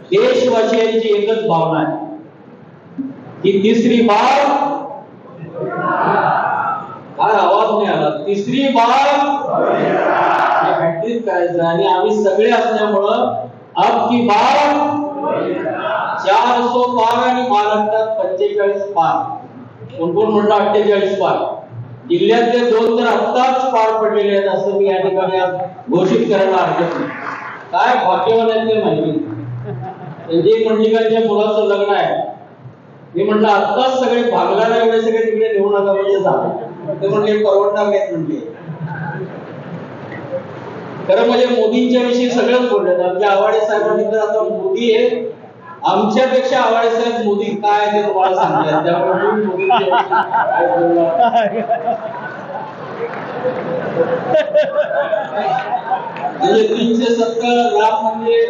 देशवासियांची एकच भावना आहे. की तिसरी बाब काय आवाज नाही आला. तिसरी बाब हे करायचं आणि आम्ही सगळे असल्यामुळं अब की बाब चार सो पार आणि महाराष्ट्रात पंचेचाळीस पार. कोण कोण म्हणलं अठ्ठेचाळीस पार? जिल्ह्यातले दोन तर आत्ताच पार पडलेले आहेत असं मी या ठिकाणी घोषित करायला हरकत नाही. काय भाग्यवान आहेत ते माहिती संजय मंडलिकांच्या मुलाचं लग्न आहे मी म्हटलं आत्ताच सगळे भागलाला एवढे सगळे तिकडे नेऊ नका म्हणजे झालं ते म्हणले परवडणार नाहीत म्हणले खरं म्हणजे मोदींच्या विषयी सगळंच बोलले आमच्या आवाडे साहेबांनी तर आता मोदी आहे. आमच्यापेक्षा आवाडे साहेब मोदी काय ते तुम्हाला सांगतात. त्यामुळे म्हणजे तीनशे सत्तर लाख म्हणजे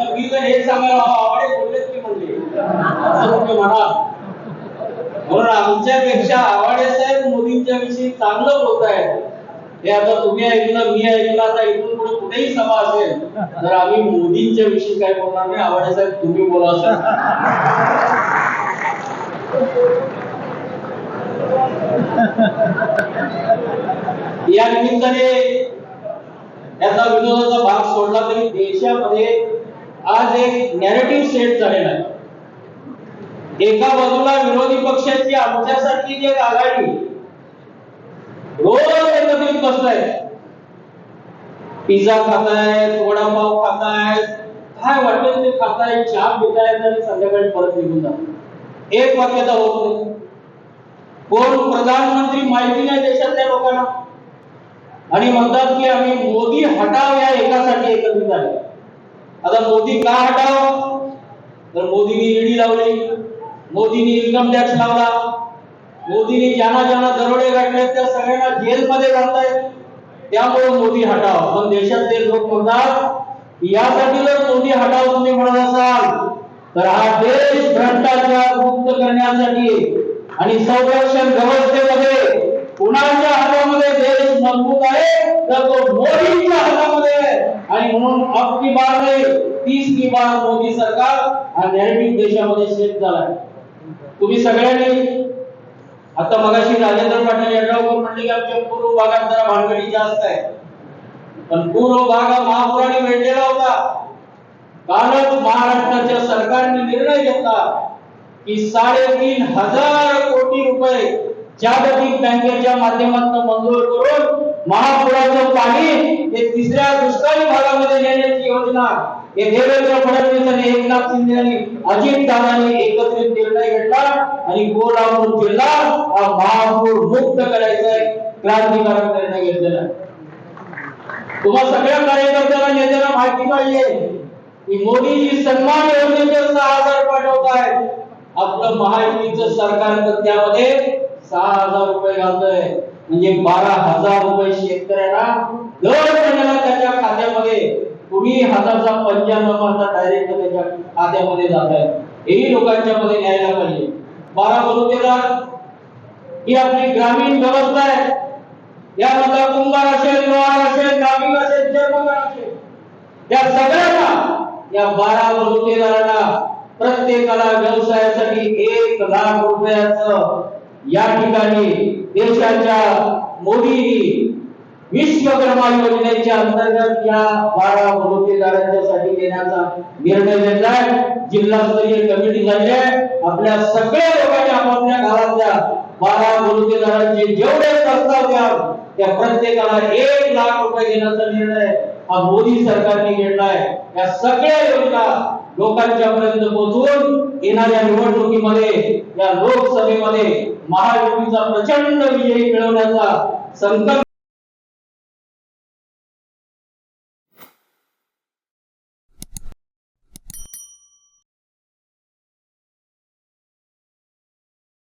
आता मी जर हे सांगायला आवडे बोलले तुम्ही म्हणले. असं तुम्ही म्हणाल म्हणून आमच्यापेक्षा आवाडे साहेब मोदींच्या विषयी चांगलं बोलत आहेत. हे आता तुम्ही ऐकलं मी ऐकलं आता इथून पुढे कुठेही सभा असेल तर आम्ही मोदींच्या विषयी काय बोलणार नाही आवाडे साहेब तुम्ही बोला असं. या निमित्ताने याचा विनोदाचा भाग सोडला तरी देशामध्ये आज एक नॅरेटिव्ह सेट झालेला आहे. एका बाजूला विरोधी पक्षाची आमच्यासारखी जी आघाडी रोज एकत्रित बसलाय. पिझ्झा खातायत वडापाव खातायत काय वाटेल ते खातायत चहा पितायत आणि संध्याकाळी परत निघून जा एक वाक्यता होत नाही. कोण प्रधानमंत्री माहिती नाही देशातल्या लोकांना? आणि म्हणतात की आम्ही मोदी हटाव या एकासाठी एकत्रित झाले आता मोदी का हटाव? तर मोदींनी ईडी लावली. मोदींनी इन्कम टॅक्स लावला. मोदींनी ज्यांना ज्यांना दरोडे घातले त्या सगळ्यांना जेलमध्ये घालतायत. त्यामुळे मोदी हटाव. पण देशातले लोक म्हणतात यासाठी जर मोदी हटाव तुम्ही म्हणत असाल तर हा देश भ्रष्टाचार मुक्त करण्यासाठी आणि संरक्षण व्यवस्थेमध्ये कुणाच्या हातामध्ये देश मजबूत आहे तर तो मोदींच्या हातामध्ये आहे. आणि म्हणून अब की बार नाही तीस की बार मोदी सरकार हा नॅरेटिव्ह देशामध्ये सेट झालाय. तुम्ही सगळ्यांनी आता मगाशी राजेंद्र पाटील यड्रावकर म्हणले की आमच्या पूर्व भागात जरा भानगडी जास्त आहे. पण पूर्व भाग हा महापुराने वेढलेला होता. कालच महाराष्ट्राच्या सरकारने निर्णय घेतला की साडेतीन हजार कोटी रुपये जागतिक बँकेच्या माध्यमातून मंजूर करून महापुराचं पाणी हे तिसऱ्या दुष्काळी भागामध्ये नेण्याची योजना हे देवेंद्र फडणवीस आणि एकनाथ शिंदे आणि अजित दादांनी एकत्रित निर्णय घेतला आणि कोल्हापूर जिल्हा हा महापूर मुक्त करायचा क्रांतिकारक निर्णय घेतलेला तुम्हा सगळ्या कार्यकर्त्यांना नेत्यांना माहिती पाहिजे की मोदीजी सन्मान योजनेचे सहा हजार पाठवत आहेत आपलं महायुतीचं सरकार तर त्यामध्ये सहा हजार रुपये घालतोय. म्हणजे बारा हजार रुपये शेतकऱ्याला दर महिन्याला त्याच्या खात्यामध्ये. तुम्ही हजारचा पंच्याण्णव डायरेक्ट त्याच्या खात्यामध्ये जात आहे हेही लोकांच्या मध्ये न्यायला पाहिजे. बारा बलुतेदार ही आपली ग्रामीण व्यवस्था आहे. यामधला कुंभार असेल लोहार असेल ग्रामीण असेल जन्मगार असेल. या सगळ्यांना या बारा बलुतेदारांना प्रत्येकाला व्यवसायासाठी एक लाख रुपयाचं या ठिकाणी देशाच्या मोदींनी विश्वकर्मा योजनेच्या अंतर्गत या बारा बलुतेदारांच्यासाठी देण्याचा निर्णय घेतलाय. जिल्हास्तरीय कमिटी झाली आहे. आपल्या सगळ्या लोकांनी आपापल्या घरातल्या बारा बलुतेदारांचे जेवढे प्रस्ताव द्या त्या प्रत्येकाला एक लाख रुपये देण्याचा निर्णय हा मोदी सरकारने घेतलाय. या सगळ्या योजना लोकांच्या पर्यंत पोहोचून येणाऱ्या निवडणुकीमध्ये या लोकसभेमध्ये महायुतीचा प्रचंड विजयी मिळवण्याचा संकल्प